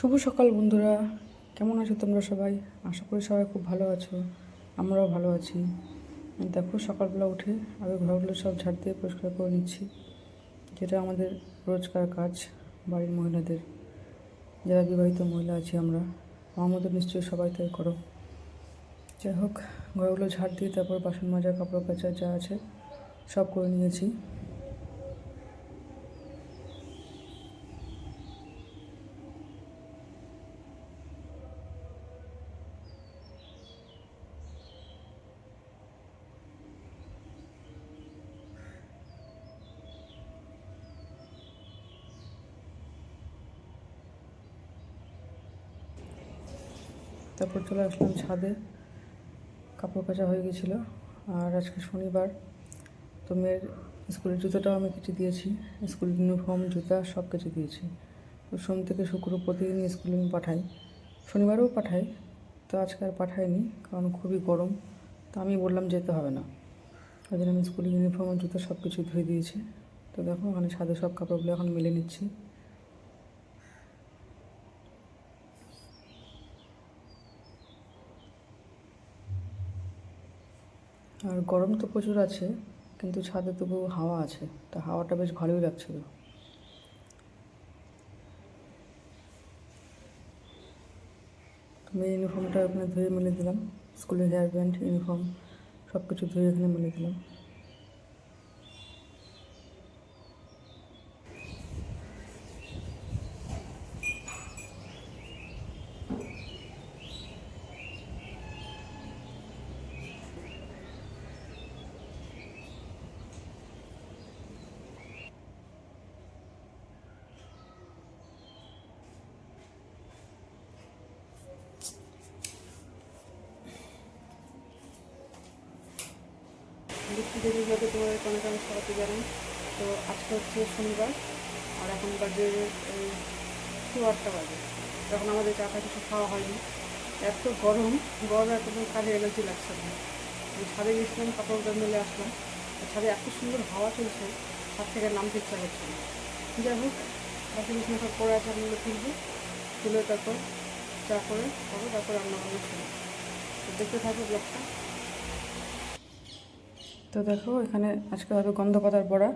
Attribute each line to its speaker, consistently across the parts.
Speaker 1: শুভ সকাল, বন্ধুরা। কেমন আছো তোমরা সবাই? আশা করি সবাই খুব ভালো আছো। আমরাও ভালো আছি। দেখো, সকালবেলা উঠে আগে ঘরগুলো সব ঝাড় দিয়ে পরিষ্কার করে নিচ্ছি। যেটা আমাদের রোজকার কাজ বাড়ির মহিলাদের। যারা বিবাহিত মহিলা আছি আমরা, আমার মতো নিশ্চয়ই সবাই তাই করো। যাই হোক, ঘরগুলো ঝাড় দিয়ে তারপর বাসন মাজা, কাপড় কাচা যা আছে, সব করে নিয়েছি। তারপর চলে আসলাম ছাদে। কাপড় কাচা হয়ে গেছিল। আর আজকে শনিবার, তো মেয়ের স্কুলের জুতোটাও আমি কেচে দিয়েছি। স্কুল ইউনিফর্ম, জুতা সব কেচে দিয়েছি। তো সোম থেকে শুক্র প্রতিদিন স্কুলে আমি পাঠাই। শনিবারেও পাঠাই, তো আজকে আর পাঠাইনি কারণ খুবই গরম। তো আমি বললাম যেতে হবে না। ওই জন্য আমি স্কুল ইউনিফর্ম জুতো সব কিছু ধুয়ে দিয়েছি। তো দেখো, ওখানে ছাদে সব কাপড়গুলো এখন মেলে নিচ্ছি। আর গরম তো প্রচুর আছে, কিন্তু ছাদে তবু হাওয়া আছে, তা হাওয়াটা বেশ ভালোই লাগছিল আমি ইউনিফর্মটা ওখানে ধুয়ে মেলে দিলাম স্কুলের হেয়ার ব্যান্ড ইউনিফর্ম সব কিছু ধুয়ে এখানে মেলে দিলাম। দেবী ব্লগে তোমাদের অনেক অনেক স্বাগত জানাই তো আজকে হচ্ছে শনিবার, আর এখন বাজে শু আটটা বাজে। তখন আমাদের চা কিছু খাওয়া হয়নি। এত গরম, গরমে একদম কাজে এলার্জি লাগছে না। ছাদে গেছিলাম কাপড়টা মেলে আসলাম। ছাদে এত সুন্দর হাওয়া চলছে, ছাদ থেকে নামতে ইচ্ছা করছে না। যাই হোক, বাকি বিছানা সব পরে আছে, আমি তুলবো তুলে তারপর চা করে খাব, তারপর রান্না বান্না ছিল দেখতে থাকব ব্লগটা। তো দেখো, এখানে আজকে হবে গন্ধ পাতার বড়া।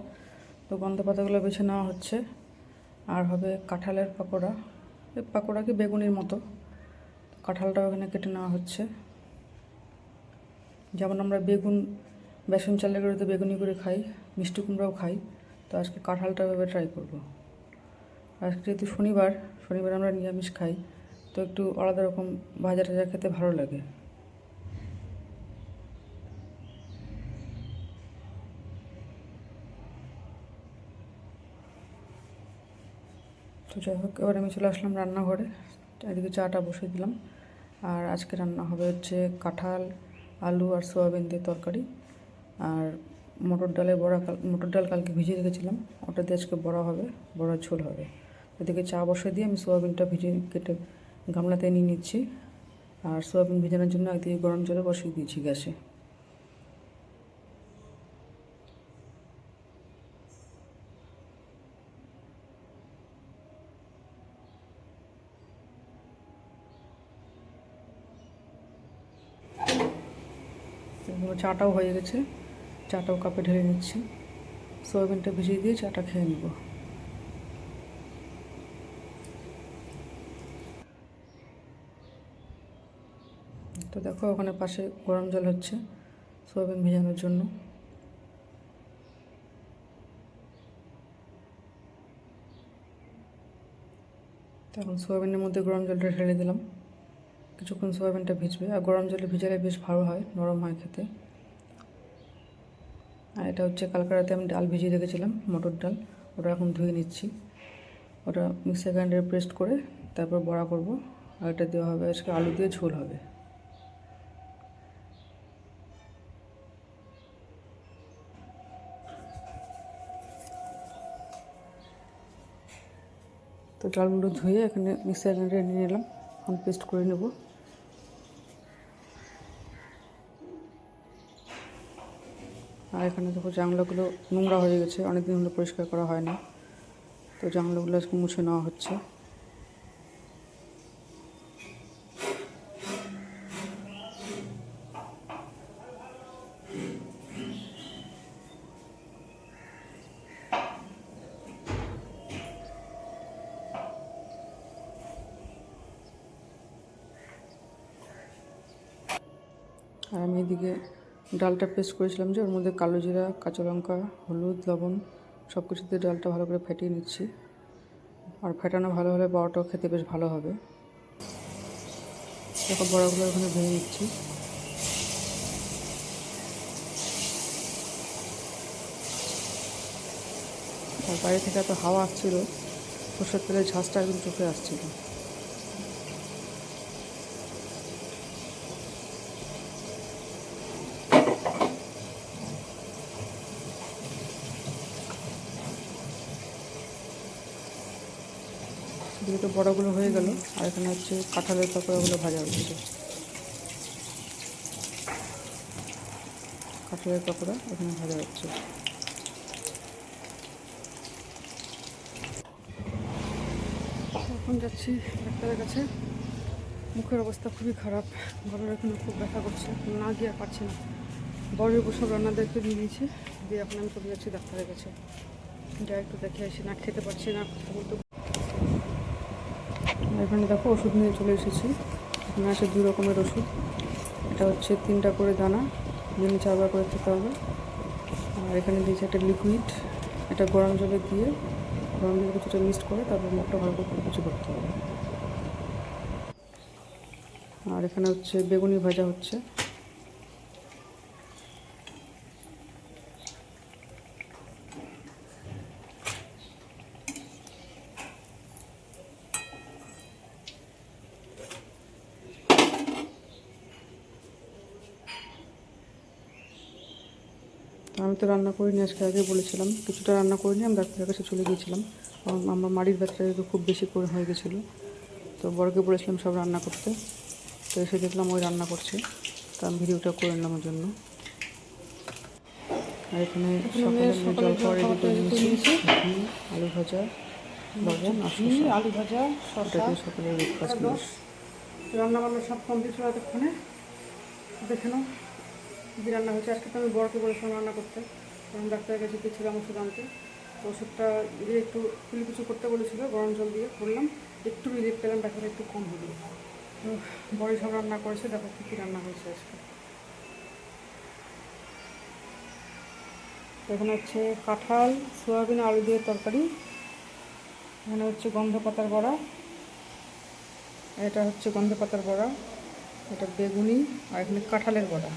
Speaker 1: তো গন্ধ পাতাগুলো বেছে নেওয়া হচ্ছে। আর হবে কাঁঠালের পাকোড়া। এই পাকোড়া কি বেগুনির মতো। কাঁঠালটাও এখানে কেটে নেওয়া হচ্ছে। যেমন আমরা বেগুন, বেসন চালের তো বেগুনি করে খাই, মিষ্টি কুমড়াও খাই, তো আজকে কাঁঠালটা এভাবে ট্রাই করব। আজকে যেহেতু শনিবার শনিবার আমরা নিরামিষ খাই, তো একটু আলাদা রকম ভাজা টাজা খেতে ভালো লাগে। তো যাই হোক, এবার আমি চলে আসলাম রান্নাঘরে। এদিকে চাটা বসিয়ে দিলাম। আর আজকে রান্না হবে হচ্ছে কাঁঠাল, আলু আর সোয়াবিন দিয়ে তরকারি। আর মটর ডালের বড়া কাল, মটর ডাল কালকে ভিজিয়ে রেখেছিলাম। ওটা দিয়ে আজকে বড়া হবে বড়া ঝোল হবে। এদিকে চা বসিয়ে দিয়ে আমি সোয়াবিনটা ভিজিয়ে কেটে গামলাতে নিয়ে নিচ্ছি। আর সোয়াবিন ভেজানোর জন্য একদিকে গরম জলে বসিয়ে দিয়েছি গ্যাসে। চাটাও হয়ে গেছে। চাটাও কাপে ঢেলে নিচ্ছি। সোয়াবিনটা ভিজিয়ে দিয়ে চাটা খেয়ে নেব। তো দেখো, ওখানে পাশে গরম জল হচ্ছে সোয়াবিন ভেজানোর জন্য। তখন সোয়াবিনের মধ্যে গরম জলটা ঢেলে দিলাম। কিছুক্ষণ সোয়াবিনটা ভিজবে। আর গরম জলে ভিজালে বেশ ভালো হয়, নরম হয় খেতে। আর এটা হচ্ছে কালকে রাতে আমি ডাল ভিজিয়ে রেখেছিলাম, মটর ডাল। ওটা এখন ধুয়ে নিচ্ছি। ওটা মিক্সার গ্রাইন্ডারে পেস্ট করে তারপর বড়া করব। আর এটা দেওয়া হবে, আজকে আলু দিয়ে ঝোল হবে। তো ডালগুলো ধুয়ে এখানে মিক্সার গ্রাইন্ডারে নিয়ে নিলাম। এখন পেস্ট করে নেব। আর এখানে দেখো জানলাগুলো নোংরা হয়ে গেছে, অনেকদিন হলো পরিষ্কার করা হয় না। তো জানলাগুলো আজকে মুছে নেওয়া হচ্ছে। আর আমি এদিকে ডালটা পেস্ট করেছিলাম যে ওর মধ্যে কালো জিরা, কাঁচা লঙ্কা, হলুদ, লবণ সব কিছুতে ডালটা ভালো করে ফেটিয়ে নিচ্ছি। আর ফেটানো ভালো হলে বড়াটাও খেতে বেশ ভালো হবে। দেখো বড়াগুলো ওখানে ভেঙে নিচ্ছি। আর বাইরে থেকে এত হাওয়া আসছিল, সর্ষের তেলের ঝাঁজটা একদম চোখে আসছিল। তো বড়াগুলো হয়ে গেল, আর এখানে হচ্ছে কাঁঠালের পাকোড়াগুলো ভাজা হচ্ছে কাঁঠালের পাকোড়া এখানে ভাজা হচ্ছে। এখন যাচ্ছি ডাক্তারের কাছে। মুখের অবস্থা খুবই খারাপ, গলার এখানে খুব ব্যথা করছে, না গিয়ে আর পারছি না। বড়ের উপর সব রান্না দিয়ে দিয়েছে দিয়ে এখন আমি চলে যাচ্ছি ডাক্তারের কাছে। যা একটু দেখে আসি, না খেতে পারছি না এখানে দেখো ওষুধ নিয়ে চলে এসেছি। এখানে আছে দু রকমের ওষুধ। এটা হচ্ছে তিনটা করে দানা দিনে চারবার করে খেতে হবে। আর এখানে দিয়েছে একটা লিকুইড এটা গরম জলে দিয়ে, গরম জলে কিছুটা মিক্সড করে তারপর মুখটা ভালো করে কিছু করতে হবে। আর এখানে হচ্ছে বেগুনি ভাজা হচ্ছে। আমি তো রান্না করিনি আজকে আগে বলেছিলাম কিছুটা রান্না করিনি আমি ডাক্তারের কাছে চলে গিয়েছিলাম। কারণ আমার মাড়ির ব্যথাটা একটু খুব বেশি করে হয়ে গেছিল তো বড়কে বলেছিলাম সব রান্না করতে। তো এসে দেখলাম ওই রান্না করছে তো আমি ভিডিওটা করে নিলাম ওর জন্য। আর এখানে সকালে জল খাওয়ার রেডি নিয়েছি। আলু ভাজা লবণ
Speaker 2: আলু ভাজা
Speaker 1: ওটা সকালে ব্রেকফাস্ট রান্না বান্না সব কমপ্লিট হলো এতক্ষণে? দেখে নাও। কী রান্না হয়েছে, আজকে তো আমি বড়কে বলেছিলাম রান্না করতে। কারণ ডাক্তারের কাছে গেছিলাম ওষুধ আনতে। তো ওষুধটা দিয়ে একটু কিছু করতে বলেছিল, গরম জল দিয়ে করলাম। একটু রিলিফ পেলাম ব্যথাটা একটু কম হলো। তো বড়ি সব রান্না করেছে, দেখো কী কী রান্না হয়েছে আজকে। এখানে হচ্ছে কাঁঠাল, সোয়াবিন, আলু দিয়ে তরকারি। এখানে হচ্ছে গন্ধ পাতার বড়া। এটা হচ্ছে গন্ধ পাতার বড়া। এটা বেগুনি, আর এখানে কাঁঠালের বড়া।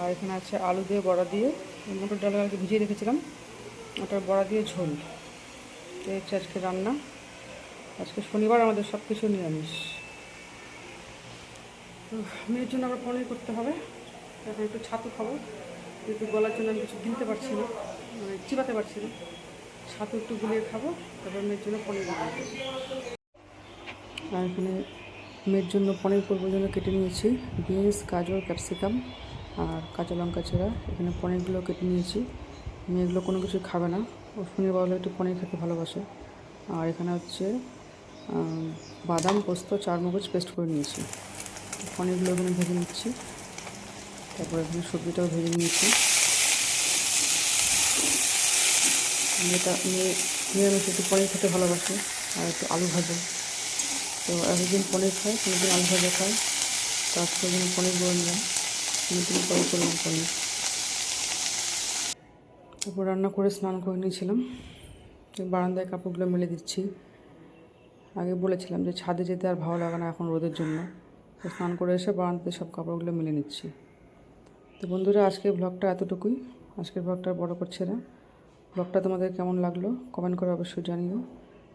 Speaker 1: আর এখানে আছে আলু দিয়ে বড়া দিয়ে। মোটর ডাল আলকে ভিজিয়ে রেখেছিলাম। ওটার বড়া দিয়ে ঝোল। এই হচ্ছে আজকে রান্না। আজকে শনিবার, আমাদের সব কিছু নিরামিষ। তো মেয়ের জন্য আবার পনির করতে হবে। এখন একটু ছাতু খাব। যেহেতু গলার জন্য আমি কিছু গিলতে পারছি না। মানে চিবাতে পারছি না। ছাতু একটু গুলিয়ে খাব। তারপর মেয়ের জন্য পনির আর এখানে মেয়ের জন্য পনির করব জন্য কেটে নিয়েছি। বিনস, গাজর, ক্যাপসিকাম। আর কাঁচা লঙ্কা চেরা এখানে পনিরগুলো কেটে নিয়েছি। মেয়েগুলো কোনো কিছু খাবে না। ও শনিবার হলে একটু পনির খেতে ভালোবাসে। আর এখানে হচ্ছে বাদাম, পোস্ত, চারমগজ পেস্ট করে নিয়েছি। পনিরগুলো এখানে ভেজে নিচ্ছি। তারপর এখানে সবজিটাও ভেজে নিয়েছি। মেয়েটা, মেয়ে নিরামিষ একটু পনির খেতে ভালোবাসে আর একটু আলু ভাজা। তো একদিন পনির খাই কোনোদিন আলু ভাজা খায়। তো আজকে দিন পনির করে নিলাম। কোনোদিন পরে করলাম পনির তারপর রান্না করে স্নান করে নিয়েছিলাম। বারান্দায় কাপড়গুলো মেলে দিচ্ছি। আগে বলেছিলাম যে ছাদে যেতে আর ভালো লাগে না এখন রোদের জন্য। তো স্নান করে এসে বারান্দাতে সব কাপড়গুলো মেলে নিচ্ছি। তো বন্ধুরা আজকের ব্লগটা এতটুকুই। আজকের ব্লগটা বড় করছে না। ব্লগটা তোমাদের কেমন লাগল কমেন্ট করে অবশ্যই জানিও।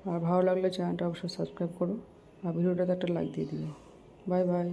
Speaker 1: আর ভালো লাগলে চ্যানেলটা অবশ্যই সাবস্ক্রাইব করো। আর ভিডিওটাতে একটা লাইক দিয়ে দিও। Bye bye